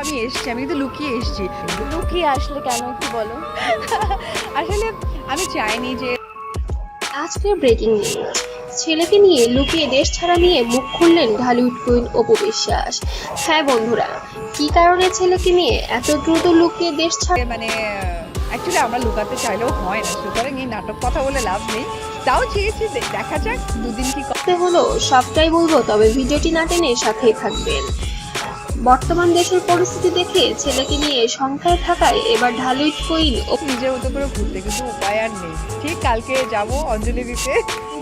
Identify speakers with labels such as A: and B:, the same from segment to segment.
A: আমি এসছি আমি কিন্তু লুকিয়ে এসছি।
B: লুকিয়ে আসলে কেন একটু বলো।
A: আসলে আমি চাইনি যে
C: আজকের ব্রেকিং নিউজ ছেলেকে নিয়ে লুকিয়ে দেশ ছাড়া নিয়ে মুখ খুললেন ঢালিউড কুইন অপু বিশ্বাস। হ্যাঁ বন্ধুরা কি কারণে ছেলেকে নিয়ে এত দ্রুত লুকিয়ে দেশ ছাড়া
A: মানে অ্যাকচুয়ালি আমরা লুকাতে চাইলেও হয় না সুতরাং এই নাটক কথা বলে লাভ নেই। তাও চেয়েছি দেখা যাক দুদিন কি
C: করতে হলো সবটাই বলব তবে ভিডিওটি না টেনে সাথেই থাকবেন। বর্তমান দেশের পরিস্থিতি দেখে ছেলেকে নিয়ে শঙ্কায় থাকায় এবার ঢালুই কইল ও
A: নিজের মতো করে ঘুরতে কিন্তু উপায় আর নেই। ঠিক কালকে যাব অঞ্জলি দিতে।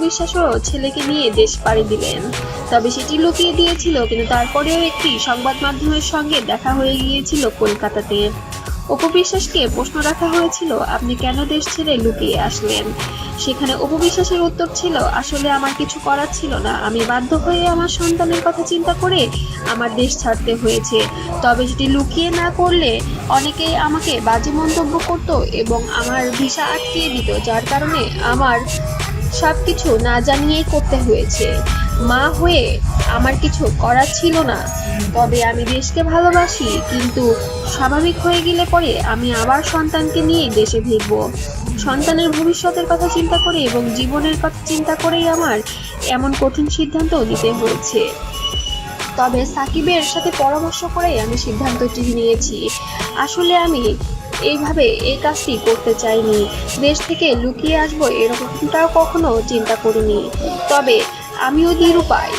C: বিশ্বাসও ছেলেকে নিয়ে দেশ পাড়ি দিলেন। তবে সেটি লুকিয়ে দিয়েছিল কিন্তু তারপরেও একটি সংবাদ মাধ্যমের সঙ্গে দেখা হয়ে গিয়েছিল কলকাতাতে। অপু বিশ্বাসকে প্রশ্ন রাখা হয়েছিল, আপনি কেন দেশ ছেড়ে লুকিয়ে আসলেন? সেখানে অপু বিশ্বাসের উত্তর ছিল, আসলে আমার কিছু করার ছিল না। আমি বাধ্য হয়ে আমার সন্তানের কথা চিন্তা করে আমার দেশ ছাড়তে হয়েছে। তবে সেটি লুকিয়ে না করলে অনেকেই আমাকে বাজে মন্তব্য করতো এবং আমার ভিসা আটকিয়ে দিত, যার কারণে আমার সবকিছু না জানিয়েই করতে হয়েছে। মা হয়ে আমার কিছু করার ছিল না। তবে আমি দেশকে ভালোবাসি, কিন্তু স্বাভাবিক হয়ে গেলে পরে আমি আবার সন্তানকে নিয়ে দেশে ফিরব। সন্তানের ভবিষ্যতের কথা চিন্তা করে এবং জীবনের কথা চিন্তা করেই আমার এমন কঠিন সিদ্ধান্ত নিতে হয়েছে। তবে সাকিবের সাথে পরামর্শ করে আমি সিদ্ধান্তটি নিয়েছি। আসলে আমি এইভাবে এই কাজটি করতে চাইনি। দেশ থেকে লুকিয়ে আসব এরকমটাও কখনো চিন্তা করিনি। তবে আমিও নিরুপায়।